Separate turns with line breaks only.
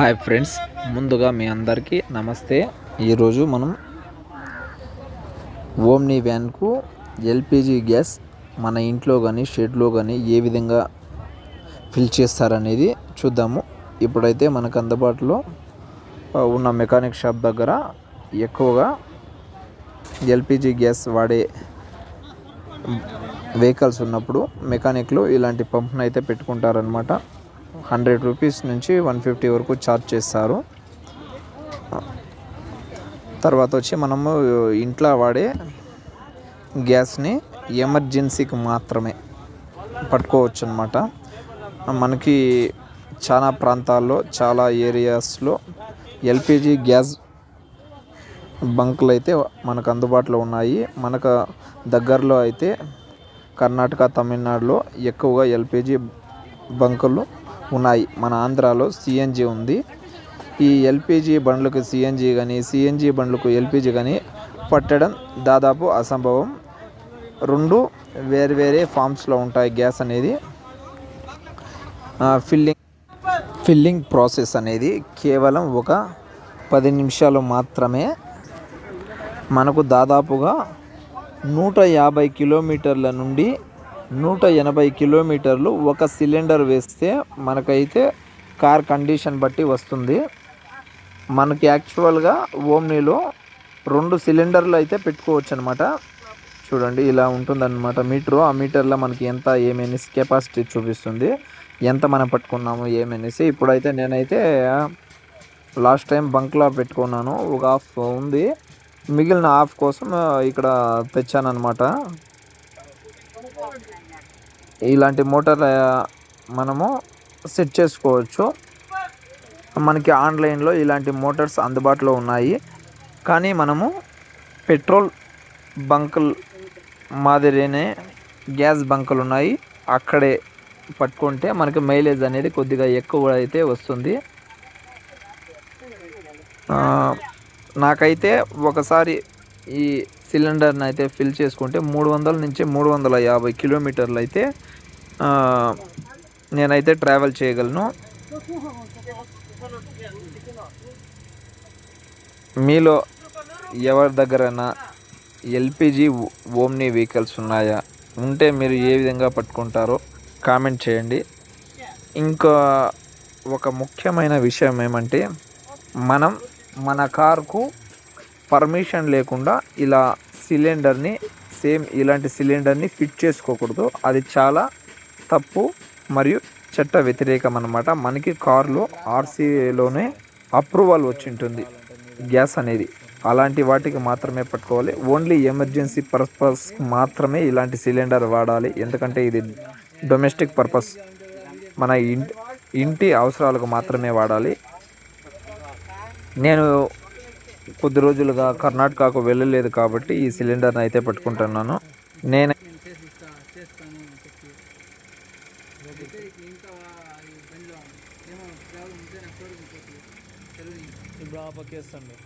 Hi friends ముందుగా మీ అందరికీ నమస్తే. ఈరోజు మనం ఓమ్ని వ్యాన్కు ఎల్పిజి గ్యాస్ మన ఇంట్లో కానీ షెడ్లో కానీ ఏ విధంగా ఫిల్ చేస్తారనేది చూద్దాము. ఇప్పుడైతే మనకు అందుబాటులో ఉన్న మెకానిక్ షాప్ దగ్గర ఎక్కువగా ఎల్పిజి గ్యాస్ వాడే వెహికల్స్ ఉన్నప్పుడు మెకానిక్లు ఇలాంటి పంప్ను అయితే పెట్టుకుంటారనమాట హండ్రెడ్ రూపీస్ నుంచి వన్ ఫిఫ్టీ వరకు ఛార్జ్ చేస్తారు. తర్వాత వచ్చి మనము ఇంట్లో వాడే గ్యాస్ని ఎమర్జెన్సీకి మాత్రమే పట్టుకోవచ్చు అనమాట మనకి చాలా ప్రాంతాల్లో చాలా ఏరియాస్లో ఎల్పిజి గ్యాస్ బంకులు అయితే మనకు అందుబాటులో ఉన్నాయి. మనకు దగ్గరలో అయితే కర్ణాటక తమిళనాడులో ఎక్కువగా ఎల్పిజి బంకులు ఉన్నాయి. మన ఆంధ్రాలో సిఎన్జి ఉంది. ఈ ఎల్పిజి బండ్లకు సిఎన్జి కానీ సిఎన్జి బండ్లకు ఎల్పిజి కానీ పట్టడం దాదాపు అసంభవం. రెండు వేరు వేరే ఫామ్స్లో ఉంటాయి గ్యాస్ అనేది. ఫిల్లింగ్ ఫిల్లింగ్ ప్రాసెస్ అనేది కేవలం ఒక పది నిమిషాలు మాత్రమే. మనకు దాదాపుగా నూట యాభై కిలోమీటర్ల నుండి నూట ఎనభై కిలోమీటర్లు ఒక సిలిండర్ వేస్తే మనకైతే కార్ కండిషన్ బట్టి వస్తుంది. మనకి యాక్చువల్గా ఓమ్నీలో రెండు సిలిండర్లు అయితే పెట్టుకోవచ్చు అనమాట చూడండి ఇలా ఉంటుందన్నమాట మీటరు. ఆ మీటర్లో మనకి ఎంత ఏమనేసి కెపాసిటీ చూపిస్తుంది ఎంత మనం పట్టుకున్నాము ఏమనేసి. ఇప్పుడైతే నేనైతే లాస్ట్ టైం బంక్లో పెట్టుకున్నాను. ఒక హాఫ్ ఉంది. మిగిలిన హాఫ్ కోసం ఇక్కడ తెచ్చానమాట ఇలాంటి మోటార్ మనము సెట్ చేసుకోవచ్చు. మనకి ఆన్లైన్లో ఇలాంటి మోటార్స్ అందుబాటులో ఉన్నాయి. కానీ మనము పెట్రోల్ బంకుల్ మాదిరినే గ్యాస్ బంకులు ఉన్నాయి. అక్కడే పట్టుకుంటే మనకి మైలేజ్ అనేది కొద్దిగా ఎక్కువ అయితే వస్తుంది నాకైతే ఒకసారి ఈ సిలిండర్ని అయితే ఫిల్ చేసుకుంటే మూడు వందల నుంచి మూడు వందల యాభై కిలోమీటర్లు అయితే నేనైతే ట్రావెల్ చేయగలను. మీలో ఎవరి దగ్గరైనా ఎల్పిజి ఓమ్ని వెహికల్స్ ఉన్నాయా? ఉంటే మీరు ఏ విధంగా పట్టుకుంటారో కామెంట్ చేయండి. ఇంకా ఒక ముఖ్యమైన విషయం ఏమంటే మనం మన కార్కు పర్మిషన్ లేకుండా ఇలా సిలిండర్ని సేమ్ ఇలాంటి సిలిండర్ని ఫిట్ చేసుకోకూడదు. అది చాలా తప్పు మరియు చట్ట వ్యతిరేకం అన్నమాట. మనకి కారులో ఆర్సీలోనే అప్రూవల్ వచ్చి ఉంటుంది గ్యాస్ అనేది. అలాంటి వాటికి మాత్రమే పట్టుకోవాలి. ఓన్లీ ఎమర్జెన్సీ పర్పస్ మాత్రమే ఇలాంటి సిలిండర్ వాడాలి. ఎందుకంటే ఇది డొమెస్టిక్ పర్పస్. మన ఇంటి ఇంటి అవసరాలకు మాత్రమే వాడాలి. నేను కొద్ది రోజులుగా కర్ణాటకకు వెళ్ళలేదు కాబట్టి ఈ సిలిండర్ని అయితే పట్టుకుంటున్నాను. నేను
आप के
समय